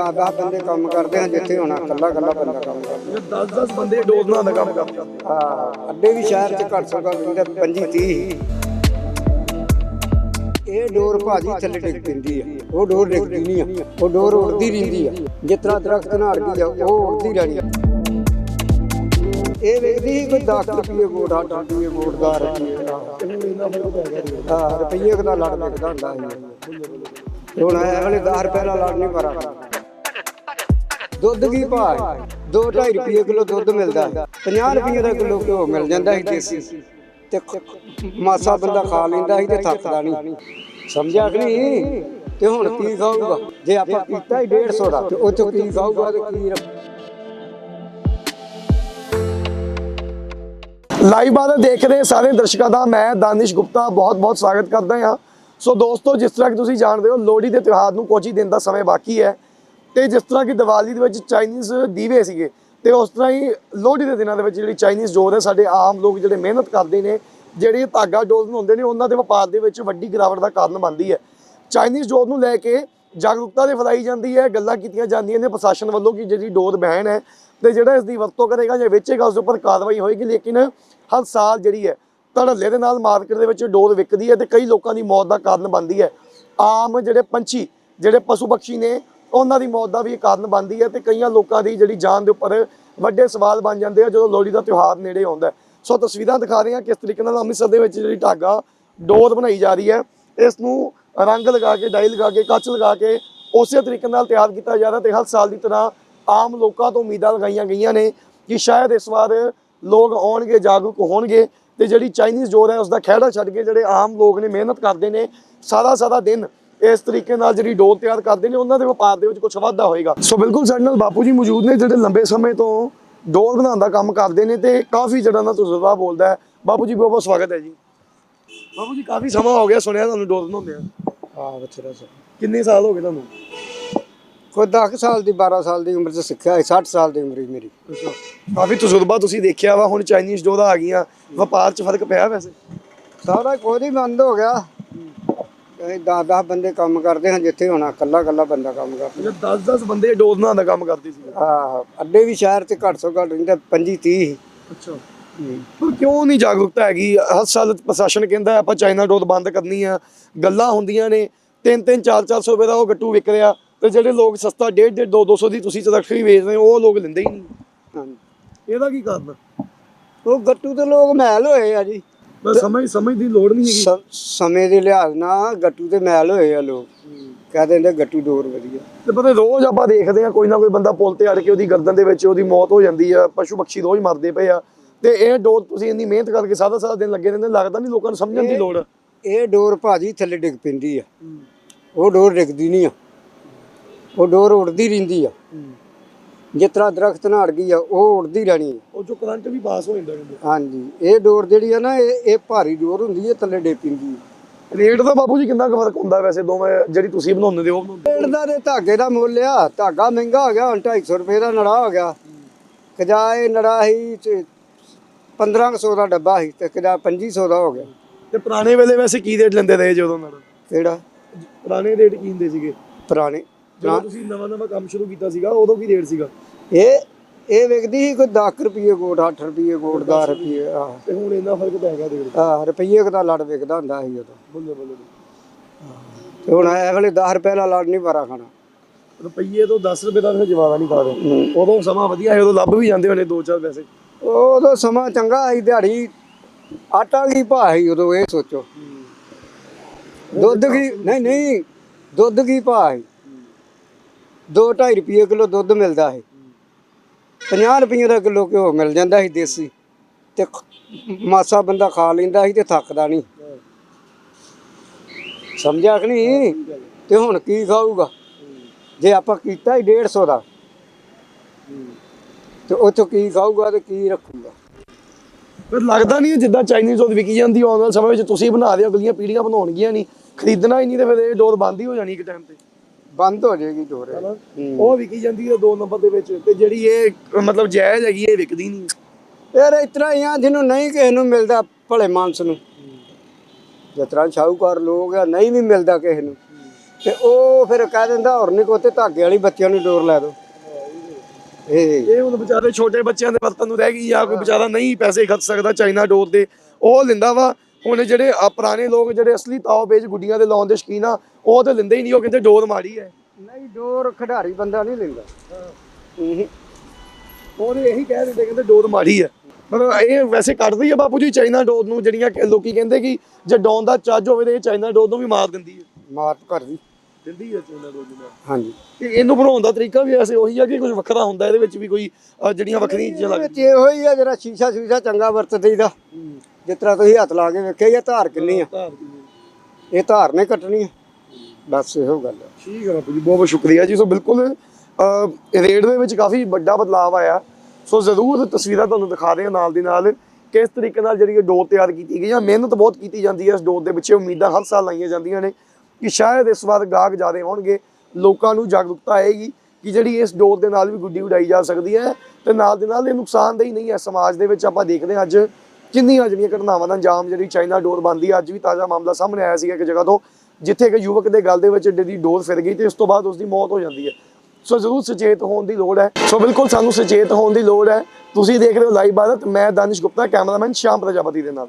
10 10 ਬੰਦੇ ਕੰਮ ਕਰਦੇ ਆ ਜਿੱਥੇ ਹੋਣਾ ਇਕੱਲਾ ਇਕੱਲਾ ਬੰਦਾ ਕੰਮ ਕਰਦਾ। 10 10 ਬੰਦੇ ਬਣਾਉਣ ਦਾ ਕੰਮ ਕਰਦੇ ਹਾਂ ਅੱਡੇ ਵੀ ਸ਼ਹਿਰ ਚ ਘੱਟ ਘੱਟ ਹੁੰਦੇ 25 30 ਇਹ ਡੋਰ ਭਾਜੀ ਥੱਲੇ ਡਿੱਗ ਪੈਂਦੀ ਆ ਉਹ ਡੋਰ ਡਿੱਗਦੀ ਨਹੀਂ ਆ ਉਹ ਡੋਰ ਉੜਦੀ ਰਹਿੰਦੀ ਆ। ਜਿਸ ਤਰ੍ਹਾਂ ਦਰਖਤ ਨਾਲ ਅੜਦੀ ਆ ਉਹ ਉੜਦੀ ਰਹਿਣੀ ਆ। ਇਹ ਵੇਖਦੀ ਸੀ ਕੋਈ 10 ਰੁਪਏ ਗੋੜ 8 ਰੁਪਏ ਗੋੜ ਦਾ ਰੁਪਏ ਹਾਂ ਰੁਪਏ ਦਾ ਲੜ ਲੱਗਦਾ ਹੁੰਦਾ ਸੀ। ਹੁਣ ਇਹ ਵਾਲੇ 10 ਰੁਪਏ ਦਾ ਲੜ ਨਹੀਂ ਪਰਾ ਦੁੱਧ ਕੀ ਭਾਅ 2.5 ਰੁਪਏ ਕਿਲੋ ਦੁੱਧ ਮਿਲਦਾ 50 ਰੁਪਏ ਦਾ ਕਿਲੋ ਘਿਓ ਮਿਲ ਜਾਂਦਾ ਸੀ ਦੇਸੀ। ਤੇ ਮਾਸਾ ਬੰਦਾ ਖਾ ਲੈਂਦਾ ਸੀ ਤੇ ਥੱਕਦਾ ਨਹੀਂ। ਸਮਝਿਆ ਕਿ ਨਹੀਂ? ਤੇ ਹੁਣ ਕੀ ਖਾਊਗਾ? ਜੇ ਆਪਾਂ ਕੀਤਾ ਹੀ 150 ਦਾ, ਤੇ ਉਹ ਚੋਂ ਕੀ ਖਾਊਗਾ ਤੇ ਕੀ ਲਾਈਵ ਬਾਤ ਦੇਖ ਰਹੇ ਸਾਰੇ ਦਰਸ਼ਕਾਂ ਦਾ ਮੈਂ ਦਾਨਿਸ਼ ਗੁਪਤਾ ਬਹੁਤ ਬਹੁਤ ਸਵਾਗਤ ਕਰਦਾ ਹਾਂ। ਸੋ ਦੋਸਤੋ, ਜਿਸ ਤਰ੍ਹਾਂ ਕਿ ਤੁਸੀਂ ਜਾਣਦੇ ਹੋ, ਲੋਹੜੀ ਦੇ ਤਿਉਹਾਰ ਨੂੰ ਕੁਝ ਹੀ ਦਿਨ ਦਾ ਸਮੇਂ ਬਾਕੀ ਹੈ। ਤੇ ਜਿਸ ਤਰ੍ਹਾਂ ਕਿ ਦੀਵਾਲੀ ਦੇ ਵਿੱਚ ਚਾਈਨੀਜ਼ ਦੀਵੇ ਸੀਗੇ, ਤੇ ਉਸ ਤਰ੍ਹਾਂ ਹੀ ਲੋਹੜੀ ਦੇ ਦਿਨਾਂ ਦੇ ਵਿੱਚ ਜਿਹੜੀ ਚਾਈਨੀਜ਼ ਡੋਰ ਹੈ, ਸਾਡੇ ਆਮ ਲੋਕ ਜਿਹੜੇ ਮਿਹਨਤ ਕਰਦੇ ਨੇ, ਜਿਹੜੇ ਧਾਗਾ ਡੋਰ ਬਣਾਉਂਦੇ ਨੇ, ਉਹਨਾਂ ਦੇ ਵਪਾਰ ਦੇ ਵਿੱਚ ਵੱਡੀ ਗਿਰਾਵਟ ਦਾ ਕਾਰਨ ਬਣਦੀ ਹੈ। ਚਾਈਨੀਜ਼ ਡੋਰ ਨੂੰ ਲੈ ਕੇ ਜਾਗਰੂਕਤਾ ਦੇ ਫੈਲਾਈ ਜਾਂਦੀ ਹੈ, ਗੱਲਾਂ ਕੀਤੀਆਂ ਜਾਂਦੀਆਂ ਨੇ ਪ੍ਰਸ਼ਾਸਨ ਵੱਲੋਂ ਕਿ ਜਿਹੜੀ ਡੋਰ ਬੈਨ ਹੈ, ਤੇ ਜਿਹੜਾ ਇਸ ਦੀ ਵਰਤੋਂ ਕਰੇਗਾ ਜਾਂ ਵੇਚੇਗਾ, ਉਸ ਉੱਪਰ ਕਾਰਵਾਈ ਹੋਏਗੀ, ਲੇਕਿਨ ਹਰ ਸਾਲ ਜਿਹੜੀ ਹੈ, ਧੜੱਲੇ ਦੇ ਨਾਲ ਮਾਰਕੀਟ ਦੇ ਵਿੱਚ ਡੋਰ ਵਿਕਦੀ ਹੈ ਤੇ ਕਈ ਲੋਕਾਂ ਦੀ ਮੌਤ ਦਾ ਕਾਰਨ ਬਣਦੀ ਹੈ। ਆਮ ਜਿਹੜੇ ਪੰਛੀ, ਜਿਹੜੇ ਪਸ਼ੂ ਪਕਸ਼ੀ ਨੇ ਉਹਨਾਂ ਦੀ ਮੌਤ ਦਾ ਵੀ ਇਹ ਕਾਰਨ ਬਣਦੀ ਹੈ ਤੇ ਕਈਆਂ ਲੋਕਾਂ ਦੀ ਜਿਹੜੀ ਜਾਨ ਦੇ ਉੱਪਰ ਵੱਡੇ ਸਵਾਲ ਬਣ ਜਾਂਦੇ ਆ ਜਦੋਂ ਲੋਹੜੀ ਦਾ ਤਿਉਹਾਰ ਨੇੜੇ ਆਉਂਦਾ ਸੋ ਤਸਵੀਰਾਂ ਦਿਖਾ ਰਹੇ ਹਾਂ ਕਿਸ ਤਰੀਕੇ ਨਾਲ ਅੰਮ੍ਰਿਤਸਰ ਦੇ ਵਿੱਚ ਜਿਹੜੀ ਢਾਗਾ ਡੋਰ ਬਣਾਈ ਜਾ ਰਹੀ ਹੈ। ਇਸ ਨੂੰ ਰੰਗ ਲਗਾ ਕੇ, ਡਾਈ ਲਗਾ ਕੇ, ਕੱਚ ਲਗਾ ਕੇ ਉਸੇ ਤਰੀਕੇ ਨਾਲ ਤਿਆਰ ਕੀਤਾ ਜਾ ਰਿਹਾ ਤੇ ਹਰ ਸਾਲ ਦੀ ਤਰ੍ਹਾਂ ਆਮ ਲੋਕਾਂ ਤੋਂ ਉਮੀਦਾਂ ਲਗਾਈਆਂ ਗਈਆਂ ਨੇ ਕਿ ਸ਼ਾਇਦ ਇਸ ਵਾਰ ਲੋਕ ਆਉਣਗੇ, ਜਾਗਰੂਕ ਹੋਣਗੇ ਤੇ ਜਿਹੜੀ ਚਾਈਨੀਜ਼ ਜੋਰ ਹੈ ਉਸ ਦਾ ਖਹਿੜਾ ਛੱਡ ਕੇ ਜਿਹੜੇ ਆਮ ਲੋਕ ਨੇ ਮਿਹਨਤ ਕਰਦੇ ਨੇ ਸਾਰਾ ਸਾਰਾ ਦਿਨ ਇਸ ਤਰੀਕੇ ਨਾਲ ਜਿਹੜੀ ਡੋਰ ਤਿਆਰ ਕਰਦੇ ਨੇ ਉਹਨਾਂ ਦੇ ਵਪਾਰ ਦੇ ਵਿੱਚ ਕੁਝ ਵਾਧਾ ਹੋਏਗਾ। ਸੋ ਬਿਲਕੁਲ ਸਾਡੇ ਨਾਲ ਬਾਪੂ ਜੀ ਮੌਜੂਦ ਨੇ ਜਿਹੜੇ ਲੰਬੇ ਸਮੇਂ ਤੋਂ ਡੋਰ ਬਣਾਉਣ ਦਾ ਕੰਮ ਕਰਦੇ ਨੇ ਤੇ ਕਾਫੀ ਜਿਹੜਾ ਨਾ ਤਜਰਬਾ ਬੋਲਦਾ ਹੈ। ਬਾਪੂ ਜੀ ਬਹੁਤ ਬਹੁਤ ਸਵਾਗਤ ਹੈ ਜੀ। ਬਾਪੂ ਜੀ ਕਾਫੀ ਸਮਾਂ ਹੋ ਗਿਆ ਸੁਣਿਆ ਤੁਹਾਨੂੰ ਡੋਰ ਬਣਾਉਂਦੇ ਆ ਹਾਂ ਬਥੇਰਾ ਸਰ ਕਿੰਨੇ ਸਾਲ ਹੋ ਗਏ ਤੁਹਾਨੂੰ? ਕੋਈ 10 ਸਾਲ ਦੀ 12 ਸਾਲ ਦੀ ਉਮਰ ਚ ਸਿੱਖਿਆ ਸੀ, 60 ਸਾਲ ਦੀ ਉਮਰ ਸੀ ਮੇਰੀ। ਅੱਛਾ। ਕਾਫੀ ਤਜਰਬਾ ਤੁਸੀਂ ਦੇਖਿਆ ਵਾ ਹੁਣ ਚਾਈਨੀਜ਼ ਡੋਰ ਆ ਗਈਆਂ ਵਪਾਰ 'ਚ ਫ਼ਰਕ ਪਿਆ ਵੈਸੇ? ਸਾਰਾ ਕੁਝ ਹੀ ਬੰਦ ਹੋ ਗਿਆ। ਇਹ 10 10 ਬੰਦੇ ਕੰਮ ਕਰਦੇ ਆ ਜਿੱਥੇ ਹੋਣਾ ਇਕੱਲਾ ਇਕੱਲਾ ਬੰਦਾ ਕੰਮ ਕਰਦਾ। 10-10 ਬੰਦੇ ਬਣਾਉਣ ਦਾ ਕੰਮ ਕਰਦੇ ਸੀ। ਹਾਂ ਅੱਡੇ ਵੀ ਸ਼ਹਿਰ ਚ ਘੱਟ ਤੋਂ ਘੱਟ ਹੁੰਦੇ 25 30 ਅੱਛਾ। ਪਰ ਕਿਉਂ ਨਹੀਂ ਜਾਗਰੂਕਤਾ ਹੈਗੀ? ਹਰ ਸਾਲ ਪ੍ਰਸ਼ਾਸਨ ਕਹਿੰਦਾ ਆਪਾਂ ਚਾਈਨਾ ਡੋਰ ਬੰਦ ਕਰਨੀ ਆ ਗੱਲਾਂ ਹੁੰਦੀਆਂ ਨੇ 3-3 4-400 ਰੁਪਏ ਦਾ ਉਹ ਗੱਟੂ ਵਿਕ ਰਿਹਾ ਤੇ ਜਿਹੜੇ ਲੋਕ ਸਸਤਾ 1.5 2 200 ਦੀ ਤੁਸੀਂ ਚਰਖੜੀ ਵੇਚ ਰਹੇ ਹੋ ਉਹ ਲੋਕ ਲੈਂਦੇ ਹੀ ਨਹੀਂ। ਇਹਦਾ ਕੀ ਕਾਰਨ? ਉਹ ਗੱਟੂ ਤੇ ਲੋਕ ਮਹਿਲ ਹੋਏ ਆ ਜੀ। ਬਸ ਸਮਝ ਸਮਝ ਦੀ ਲੋੜ ਨਹੀਂ ਹੈਗੀ। ਸ- ਸਮੇਂ ਦੇ ਲਿਹਾਜ਼ ਨਾਲ ਗੱਟੂ ਤੇ ਮਹਿਲ ਹੋਏ ਆ ਲੋਕ। ਕਹਿ ਦਿੰਦੇ ਗੱਟੂ ਡੋਰ ਵਧੀਆ। ਤੇ ਪਤਾ ਰੋਜ਼ ਆਪਾਂ ਦੇਖਦੇ ਆ ਕੋਈ ਨਾ ਕੋਈ ਬੰਦਾ ਪੁਲ ਤੇ ਅੜ ਕੇ ਉਹਦੀ ਗਰਦਨ ਦੇ ਵਿੱਚ ਉਹਦੀ ਮੌਤ ਹੋ ਜਾਂਦੀ ਆ ਪਸ਼ੂ ਪਕਸ਼ੀ ਰੋਜ਼ ਮਰਦੇ ਪਏ ਆ। ਤੇ ਇਹ ਡੋਰ ਤੁਸੀਂ ਇੰਨੀ ਮਿਹਨਤ ਕਰਕੇ ਸਾਰਾ ਸਾਰਾ ਦਿਨ ਲੱਗੇ ਰਹਿੰਦੇ ਲੱਗਦਾ ਨਹੀਂ ਲੋਕਾਂ ਨੂੰ ਸਮਝਣ ਦੀ ਲੋੜ ਇਹ ਡੋਰ ਭਾਜੀ ਥੱਲੇ ਡਿੱਗ ਪੈਂਦੀ ਆ। ਉਹ ਡੋਰ ਡਿੱਗਦੀ ਨਹੀਂ ਆ। ਉਹ ਡੋਰ ਉੜਦੀ ਰਹਿੰਦੀ ਆ। ਜਿਸ ਤਰ੍ਹਾਂ ਦਰਖਤ ਨਾਲ ਅੜ ਗਈ ਆ ਉਹ ਉੜਦੀ ਰਹਿਣੀ ਉਹ ਜੋ ਕਰੰਟ ਵੀ ਪਾਸ ਹੋ ਜਾਂਦਾ ਕਹਿੰਦੇ ਹਾਂਜੀ ਇਹ ਡੋਰ ਜਿਹੜੀ ਆ ਨਾ ਇਹ ਇਹ ਭਾਰੀ ਡੋਰ ਹੁੰਦੀ ਹੈ ਥੱਲੇ ਡਿੱਗ ਪੈਂਦੀ ਆ ਰੇਟ ਦਾ ਬਾਪੂ ਜੀ ਕਿੰਨਾ ਕੁ ਫ਼ਰਕ ਹੁੰਦਾ ਵੈਸੇ? ਦੋਵੇਂ ਜਿਹੜੀ ਤੁਸੀਂ ਬਣਾਉਂਦੇ ਤੇ ਉਹ ਬਣਾਉਂਦੇ ਪੇੜ ਦਾ ਤੇ ਧਾਗੇ ਦਾ ਮੁੱਲ ਆ। ਧਾਗਾ ਮਹਿੰਗਾ ਹੋ ਗਿਆ ਹੁਣ 250 ਰੁਪਏ ਦਾ ਨੜਾ ਹੋ ਗਿਆ। ਕਜਾ ਇਹ ਨੜਾ ਤੇ 1500 ਦਾ ਡੱਬਾ ਸੀ ਤੇ ਕਜਾ 2500 ਦਾ ਹੋ ਗਿਆ। ਤੇ ਪੁਰਾਣੇ ਵੇਲੇ ਵੈਸੇ ਕੀ ਰੇਟ ਲੈਂਦੇ ਰਹੇ ਜਦੋਂ ਨਾਲ ਕਿਹੜਾ? ਪੁਰਾਣੇ ਰੇਟ ਕੀ ਹੁੰਦੇ ਸੀਗੇ? ਪੁਰਾਣੇ ਜਦੋਂ ਤੁਸੀਂ ਨਵਾਂ ਨਵਾਂ ਕੰਮ ਸ਼ੁਰੂ ਕੀਤਾ ਸੀਗਾ ਉਦੋਂ ਕੀ ਰੇਟ ਸੀਗਾ? ਇਹ ਇਹ ਵਿਕਦੀ ਸੀ ਕੋਈ 10 ਰੁਪਏ ਗੋੜ 8 ਰੁਪਏ ਗੋੜ 10 ਰੁਪਏ ਆ ਤੇ ਹੁਣ ਇੰਨਾ ਫ਼ਰਕ ਪੈ ਗਿਆ ਦੇਖ ਆ ਰੁਪਈਏ ਦਾ ਲੜ ਵਿਕਦਾ ਹੁੰਦਾ ਸੀ ਉਦੋਂ। ਬੱਲੇ ਬੱਲੇ ਤੇ ਹੁਣ ਇਹ ਵੇਲੇ 10 ਰੁਪਏ ਦਾ ਲੜ ਨਹੀਂ ਪਰਾ ਖਾਣਾ। ਰੁਪਈਏ ਤੋਂ 10 ਰੁਪਏ ਦਾ ਫਿਰ ਜਵਾਦਾ ਨਹੀਂ ਖਾਦੇ ਉਦੋਂ ਸਮਾਂ ਵਧੀਆ ਹੈ ਉਦੋਂ ਲੱਭ ਵੀ ਜਾਂਦੇ ਹੋਣੇ ਦੋ ਚਾਰ ਪੈਸੇ। ਉਦੋਂ ਸਮਾਂ ਚੰਗਾ ਸੀ ਦਿਹਾੜੀ ਆਟਾ ਕੀ ਭਾਅ ਸੀ ਉਦੋਂ ਇਹ ਸੋਚੋ। ਦੁੱਧ ਕੀ ਨਹੀਂ ਨਹੀਂ। ਦੁੱਧ ਕੀ ਭਾਅ ਸੀ? 2.5 ਰੁਪਏ ਕਿਲੋ ਦੁੱਧ ਮਿਲਦਾ ਸੀ। 50 ਰੁਪਏ ਦਾ ਕਿਲੋ ਘਿਓ ਮਿਲ ਜਾਂਦਾ ਸੀ ਦੇਸੀ। ਤੇ ਮਾਸਾ ਬੰਦਾ ਖਾ ਲੈਂਦਾ ਸੀ ਤੇ ਥੱਕਦਾ ਨਹੀਂ। ਸਮਝਿਆ ਕਿ ਨਹੀਂ? ਤੇ ਹੁਣ ਕੀ ਖਾਊਗਾ? ਜੇ ਆਪਾਂ ਕੀਤਾ ਹੀ 150 ਦਾ। ਤੇ ਉਹ ਕੀ ਖਾਊਗਾ ਤੇ ਕੀ ਰੱਖੂਗਾ? ਪਰ ਲੱਗਦਾ ਨਹੀਂ ਜਿੱਦਾਂ ਚਾਈਨੀਜ਼ ਦੁੱਧ ਵਿਕੀ ਜਾਂਦੀ ਆਉਣ ਵਾਲੇ ਸਮੇਂ ਵਿੱਚ ਤੁਸੀਂ ਬਣਾ ਰਹੇ ਅਗਲੀਆਂ ਪੀੜ੍ਹੀਆਂ ਬਣਾਉਣਗੀਆਂ ਨਹੀਂ। ਖਰੀਦਣਾ ਹੀ ਨਹੀਂ ਤੇ ਫਿਰ ਇਹ ਡੋਰ ਬੰਦ ਹੀ ਹੋ ਜਾਣੀ ਇੱਕ ਟਾਈਮ ਤੇ। ਬੰਦ ਹੋ ਜਾਏਗੀ ਹਨਾ? ਉਹ ਵਿਕੀ ਜਾਂਦੀ ਹੈ ਦੋ ਨੰਬਰ ਦੇ ਵਿੱਚ ਤੇ ਜਿਹੜੀ ਇਹ ਮਤਲਬ ਜਾਇਜ਼ ਹੈਗੀ ਇਹ ਵਿਕਦੀ ਨਹੀਂ। ਯਾਰ ਤਰ੍ਹਾਂ ਹੀ ਆ ਜਿਹਨੂੰ ਨਹੀਂ ਕਿਸੇ ਨੂੰ ਮਿਲਦਾ ਭਲੇ ਮਾਨਸ ਨੂੰ। ਜਿਸ ਤਰ੍ਹਾਂ ਸ਼ਾਹੂਕਾਰ ਲੋਕ ਆ ਨਹੀਂ ਵੀ ਮਿਲਦਾ ਕਿਸੇ ਨੂੰ। ਤੇ ਉਹ ਫਿਰ ਕਹਿ ਦਿੰਦਾ ਹੋਰ ਨਹੀਂ ਕੋਤੇ ਧਾਗੇ ਵਾਲੀ ਬੱਚਿਆਂ ਨੂੰ ਡੋਰ ਲੈ ਦੋ। ਇਹ ਇਹ ਹੁਣ ਵਿਚਾਰੇ ਛੋਟੇ ਬੱਚਿਆਂ ਦੇ ਵਰਤਨ ਨੂੰ ਰਹਿ ਗਈ ਆ ਕੋਈ ਵਿਚਾਰਾ ਨਹੀਂ ਪੈਸੇ ਖਰਚ ਸਕਦਾ ਚਾਈਨਾ ਡੋਰ ਦੇ ਉਹ ਲੈਂਦਾ ਵਾ ਹੁਣ ਜਿਹੜੇ ਆ ਪੁਰਾਣੇ ਲੋਕ ਜਿਹੜੇ ਅਸਲੀ ਤਾਓ ਬੇਜ ਗੁੱਡੀਆਂ ਦੇ ਲਾਉਣ ਦੇ ਸ਼ਕੀਨ ਆ ਉਹ ਤੇ ਲੈਂਦੇ ਹੀ ਨਹੀਂ ਉਹ ਕਹਿੰਦੇ ਡੋਰ ਮਾੜੀ ਹੈ। ਨਹੀਂ ਡੋਰ ਖਿਡਾਰੀ ਬੰਦਾ ਨਹੀਂ ਲੈਂਦਾ। ਹੂੰ। ਉਹਦੇ ਇਹੀ ਕਹਿ ਦਿੰਦੇ ਕਹਿੰਦੇ ਡੋਰ ਮਾੜੀ ਹੈ। ਮਤਲਬ ਇਹ ਵੈਸੇ ਕੱਢਦੀ ਆ ਬਾਪੂ ਜੀ ਚਾਈਨਾ ਡੋਰ ਨੂੰ ਜਿਹੜੀਆਂ ਕਿ ਲੋਕੀ ਕਹਿੰਦੇ ਕਿ ਜੇ ਡੌਨ ਦਾ ਚੱਜ ਹੋਵੇ ਤੇ ਇਹ ਚਾਈਨਾ ਡੋਰ ਨੂੰ ਵੀ ਮਾਰ ਦਿੰਦੀ ਹੈ। ਮਾਤ ਘਰ ਦੀ। ਦਿੰਦੀ ਹੈ ਚਾਈਨਾ ਡੋਰ ਨੂੰ ਹਾਂਜੀ। ਤੇ ਇਹਨੂੰ ਬਣਾਉਣ ਦਾ ਤਰੀਕਾ ਵੀ ਐਸੇ ਉਹੀ ਆ ਕਿ ਕੁਝ ਵੱਖਰਾ ਹੁੰਦਾ ਇਹਦੇ ਵਿੱਚ ਵੀ ਕੋਈ ਜਿਹੜੀਆਂ ਵੱਖਰੀਆਂ ਚੀਜ਼ਾਂ ਇਹਦੇ ਲੱਗ ਵਿੱਚ ਇਹੋ ਹੀ ਆ ਜਿਹੜਾ ਸ਼ੀਸ਼ਾ ਸ਼ੀਸ਼ਾ ਚੰਗਾ ਵਰਤ ਦਈਦਾ ਜਿਸ ਤਰ੍ਹਾਂ ਤੁਸੀਂ ਹੱਥ ਲਾ ਕੇ ਵੇਖਿਆ ਇਹ ਧਾਰ ਕਿੰਨੀ ਆ? ਇਹ ਧਾਰ ਨੇ ਕੱਟਣੀ ਆ। ਬਸ ਇਹੋ ਗੱਲ ਆ। ਠੀਕ ਹੈ ਬਾਪੂ ਜੀ ਬਹੁਤ ਬਹੁਤ ਸ਼ੁਕਰੀਆ ਜੀ। ਸੋ ਬਿਲਕੁਲ ਰੇਟ ਦੇ ਵਿੱਚ ਕਾਫੀ ਵੱਡਾ ਬਦਲਾਅ ਆਇਆ। ਸੋ ਜ਼ਰੂਰ ਤਸਵੀਰਾਂ ਤੁਹਾਨੂੰ ਦਿਖਾ ਰਹੇ ਹਾਂ ਨਾਲ ਦੀ ਨਾਲ ਕਿਸ ਤਰੀਕੇ ਨਾਲ ਜਿਹੜੀ ਇਹ ਡੋਰ ਤਿਆਰ ਕੀਤੀ ਗਈ ਹੈ ਮਿਹਨਤ ਬਹੁਤ ਕੀਤੀ ਜਾਂਦੀ ਹੈ ਇਸ ਡੋਰ ਦੇ ਪਿੱਛੇ। ਉਮੀਦਾਂ ਹਰ ਸਾਲ ਲਾਈਆਂ ਜਾਂਦੀਆਂ ਨੇ ਕਿ ਸ਼ਾਇਦ ਇਸ ਵਾਰ ਗਾਹਕ ਜ਼ਿਆਦਾ ਹੋਣਗੇ ਲੋਕਾਂ ਨੂੰ ਜਾਗਰੂਕਤਾ ਆਏਗੀ ਕਿ ਜਿਹੜੀ ਇਸ ਡੋਰ ਦੇ ਨਾਲ ਵੀ ਗੁੱਡੀ ਉਡਾਈ ਜਾ ਸਕਦੀ ਹੈ। ਤੇ ਨਾਲ ਦੇ ਨਾਲ ਇਹ ਨੁਕਸਾਨਦੇਹ ਨਹੀਂ ਹੈ। ਸਮਾਜ ਦੇ ਵਿੱਚ ਆਪਾਂ ਦੇਖਦੇ ਹਾਂ ਅੱਜ ਕਿੰਨੀਆਂ ਜਿਹੜੀਆਂ ਘਟਨਾਵਾਂ ਦਾ ਅੰਜਾਮ ਜਿਹੜੀ ਚਾਈਨਾ ਡੋਰ ਬੰਦੀ ਅੱਜ ਵੀ ਤਾਜ਼ਾ ਮਾਮਲਾ ਸਾਹਮਣੇ ਆਇਆ ਸੀਗਾ ਇੱਕ ਜਗ੍ਹਾ ਤੋਂ, ਜਿੱਥੇ ਇੱਕ ਯੁਵਕ ਦੇ ਗਲ ਦੇ ਵਿੱਚ ਏਡੇ ਦੀ ਡੋਰ ਫਿਰ ਗਈ ਤੇ ਉਸ ਤੋਂ ਬਾਅਦ ਉਸ ਦੀ ਮੌਤ ਹੋ ਜਾਂਦੀ ਹੈ। ਸੋ ਜ਼ਰੂਰ ਸੁਚੇਤ ਹੋਣ ਦੀ ਲੋੜ ਹੈ। ਸੋ ਬਿਲਕੁਲ ਸਾਨੂੰ ਸੁਚੇਤ ਹੋਣ ਦੀ ਲੋੜ ਹੈ। ਤੁਸੀਂ ਦੇਖ ਰਹੇ ਹੋ ਲਾਈਵ ਭਾਰਤ ਮੈਂ ਦਾਨਿਸ਼ ਗੁਪਤਾ, ਕੈਮਰਾਮੈਨ ਸ਼ਾਮ ਪ੍ਰਜਾਪਤੀ ਦੇ ਨਾਲ।